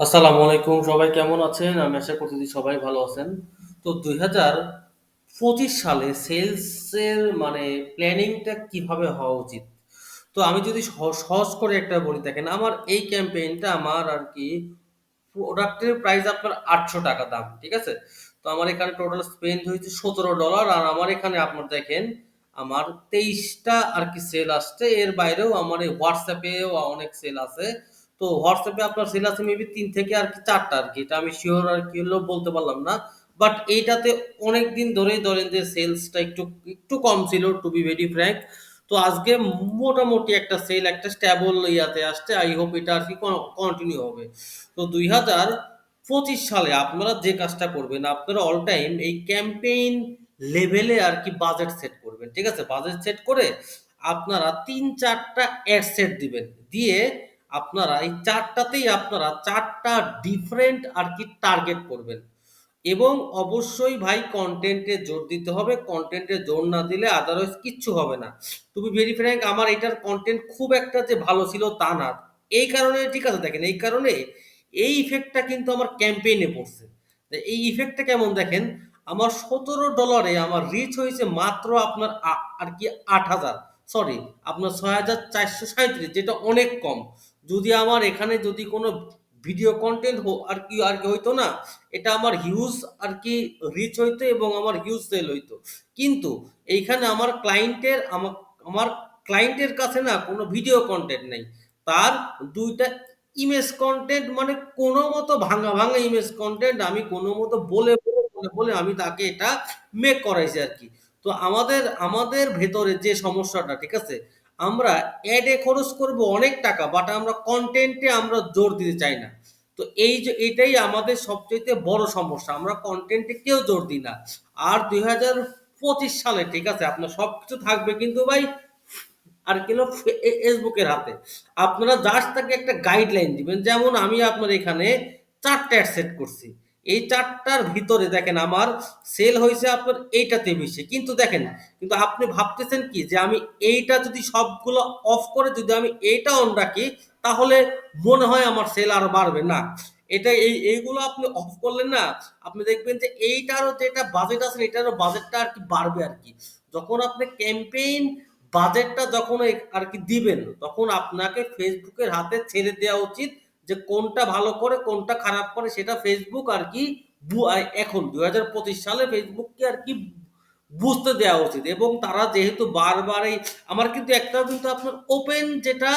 আসসালামু আলাইকুম সবাই কেমন আছেন? আমি আশা করতেছি সবাই ভালো আছেন। তো ২০২৫ সালে সেলসের মানে প্ল্যানিংটা কীভাবে হওয়া উচিত? তো আমি যদি সহ সহজ করে একটা বলি দেখেন, আমার এই ক্যাম্পেইনটা আমার আর কি প্রোডাক্টের প্রাইস আপনার ৳৮০০ দাম। ঠিক আছে? তো আমার এখানে টোটাল স্পেন্ড হয়েছে $১৭ আর আমার এখানে আপনার দেখেন আমার তেইশটা আর কি সেল আসছে। এর বাইরেও আমার এই এও অনেক সেল আছে। তো হোয়াটসঅ্যাপে আপনার সেল আছে মেবি তিন থেকে আর কি চারটা আর কি এটা আমি শিওর আর কি হলেও বলতে পারলাম না। বাট এইটাতে অনেক দিন ধরেই ধরেন যে সেলসটা একটু, একটু কম ছিল টু বি ভেরি ফ্র্যাঙ্ক। তো আজকে মোটামুটি একটা সেল একটা স্টেবল ইয়াতে আসছে। আই হোপ এটা আর কি কন্টিনিউ হবে। তো ২০২৫ সালে আপনারা যে কাজটা করবেন, আপনারা অল টাইম এই ক্যাম্পেইন লেভেলে আর কি বাজেট সেট করবেন। ঠিক আছে? বাজেট সেট করে আপনারা ৩-৪ টা এড সেট দিবেন। দিয়ে আপনারা এই চারটাতেই আপনারা চারটা ডিফারেন্ট আর কি টার্গেট করবেন। এবং অবশ্যই ভাই কনটেন্টে জোর দিতে হবে। কনটেন্টে জোর না দিলে আদারওয়াইজ কিচ্ছু হবে না। বি ভেরি ফ্র্যাঙ্ক আমার এটার কনটেন্ট খুব একটা যে ভালো ছিল তা না। এই কারণে ঠিক আছে দেখেন, এই কারণে এই ইফেক্টটা কিন্তু আমার ক্যাম্পেইনে পড়ছে। এই ইফেক্টটা কেমন দেখেন, আমার সতেরো ডলারে আমার রিচ হয়েছে মাত্র আপনার আর কি আট হাজার সরি আপনার ৬৪৩৭ যেটা অনেক কম। যদি আমার এখানে যদি কোনো ভিডিও কনটেন্ট হো আর কি হইতো না, এটা আমার হিউজ আর কি রিচ হইতো এবং আমার হিউজ সেল হইতো। কিন্তু এইখানে আমার ক্লায়েন্টের আমা আমার ক্লায়েন্টের কাছে না কোনো ভিডিও কনটেন্ট নেই তার ২ টা ইমেজ কনটেন্ট মানে কোনমত ভাঙা, ভাঙা ইমেজ কনটেন্ট আমি কোনমত বলে, বলে, বলে, বলে আমি তাকে এটা মেক করাইছি আর কি তো আমাদের, আমাদের ভেতরে যে সমস্যাটা ঠিক আছে? আমরা এ খরচ করব অনেক টাকা বাট আমরা কনটেন্টে আমরা জোর দিতে চাই না। তো এই যে, এটাই আমাদের সবচাইতে বড় সমস্যা। আমরা কনটেন্টে কেউ জোর দিই না। আর ২০২৫ সালে, ঠিক আছে? আপনার সব কিছু থাকবে কিন্তু ভাই আরকি হলো, ফে, এ, Facebook এর হাতে। আপনারা জাস্ট তাকে একটা গাইডলাইন দিবেন। যেমন আমি আপনার এখানে ৪ টা এড সেট করছি। এই চারটার ভিতরে দেখেন আমার সেল হয়েছে আপনার এইটাতে বেশি। কিন্তু দেখেন, কিন্তু আপনি ভাবতেছেন কি যে আমি এইটা যদি সবগুলো অফ করে যদি আমি এইটা অন রাখি, তাহলে মনে হয় আমার সেল আর বাড়বে। না। এটা এই এইগুলো আপনি অফ করলেন না, আপনি দেখবেন যে এইটারও যেটা বাজেট আছে এটারও বাজেটটা আর কি বাড়বে আর কি যখন আপনি ক্যাম্পেইন বাজেটটা যখন আর কি দিবেন, তখন আপনাকে ফেসবুকের হাতে ছেড়ে দেওয়া উচিত যে কোনটা ভালো করে, কোনটা খারাপ করে সেটা Facebook আরকি বু আ এখন ২০২৫ সালে Facebook আর কি বুঝতে দেওয়া উচিত এবং তারা যেহেতু বারবার এই আমার কিন্তু একটা কিন্তু আপনার ওপেন যেটা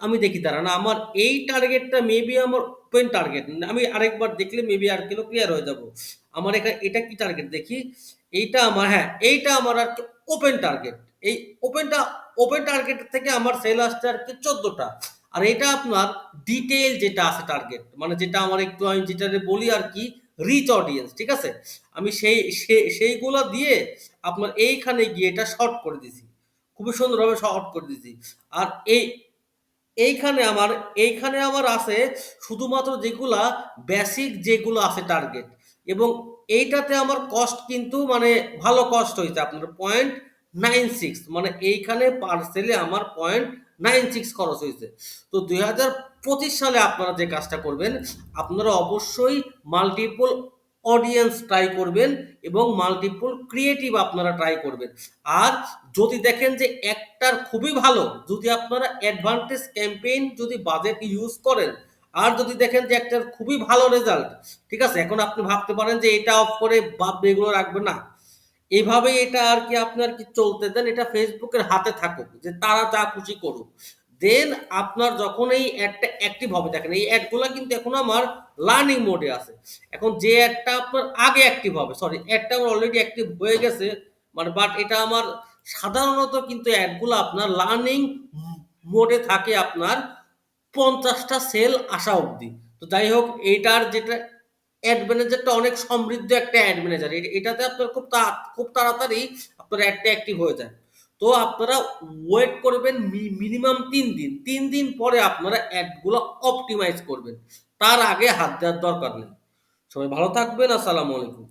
আমি দেখি দাঁড়ান আমার এই টার্গেটটা মেবি আমার ওপেন টার্গেট। আমি আরেকবার দেখলে মেবি আরকি হলো ক্লিয়ার হয়ে যাব। আমার এখা এটা কি টার্গেট দেখি। এইটা আমার হ্যাঁ, এইটা আমার আরকি ওপেন টার্গেট। এই ওপেনটা ওপেন টার্গেট থেকে আমার সেল আসছে আরকি ১৪ টা। আর এটা আপনার ডিটেইল যেটা আছে টার্গেট মানে যেটা আমার একটু আমি যেটারে বলি আর কি রিচ অডিয়েন্স ঠিক আছে? আমি সেই সেইগুলা দিয়ে আপনার এইখানে গিয়ে এটা শর্ট করে দিছি। খুবই সুন্দরভাবে শর্ট করে দিছি। আর এই, এইখানে আমার এইখানে আমার আছে শুধুমাত্র যেগুলা বেসিক যেগুলো আছে টার্গেট এবং এইটাতে আমার কস্ট কিন্তু মানে ভালো কস্ট হয়েছে আপনার 0.96 মানে এইখানে পার সেলে আমার 0.96 খরচ হয়েছে তো ২০২৫ সালে আপনারা যে কাজটা করবেন, আপনারা অবশ্যই মাল্টিপল অডিয়েন্স ট্রাই করবেন এবং মাল্টিপল ক্রিয়েটিভ আপনারা ট্রাই করবেন। আর যদি দেখেন যে একটার খুবই ভালো, যদি আপনারা অ্যাডভান্টেজ ক্যাম্পেইন যদি বাজেট ইউজ করেন, আর যদি দেখেন যে একটার খুবই ভালো রেজাল্ট, ঠিক আছে? এখন আপনি ভাবতে পারেন যে এটা অফ করে বাদ এগুলো রাখবেন না। এভাবেই এটা আর কি আপনার কি চলতে দেন। এটা ফেসবুকের হাতে থাকুক যে তারা যা খুশি করুক। দেন আপনার যখন এই অ্যাডটা অ্যাক্টিভ হবে দেখেন এই অ্যাডগুলা কিন্তু এখন আমার লার্নিং মোডে আছে। এখন যে অ্যাডটা আপনার আগে অ্যাক্টিভ হবে, সরি অ্যাডটা আমার অলরেডি অ্যাক্টিভ হয়ে গেছে। মানে বাট এটা আমার সাধারণত কিন্তু অ্যাডগুলো আপনার লার্নিং মোডে থাকে আপনার পঞ্চাশটা সেল আসা অবধি। তো যাই হোক এইটার যেটা অ্যাড ম্যানেজারটা অনেক সমৃদ্ধ একটা অ্যাড ম্যানেজার। এটাতে আপনার খুব খুব তাড়াতাড়ি আপনার অ্যাডটা অ্যাক্টিভ হয়ে যায়। তো আপনারা ওয়েট করবেন মিনিমাম তিন দিন। তিন দিন পরে আপনারা অ্যাডগুলো অপটিমাইজ করবেন। তার আগে হাত দেওয়ার দরকার নেই। সবাই ভালো থাকবেন। আসসালামু আলাইকুম।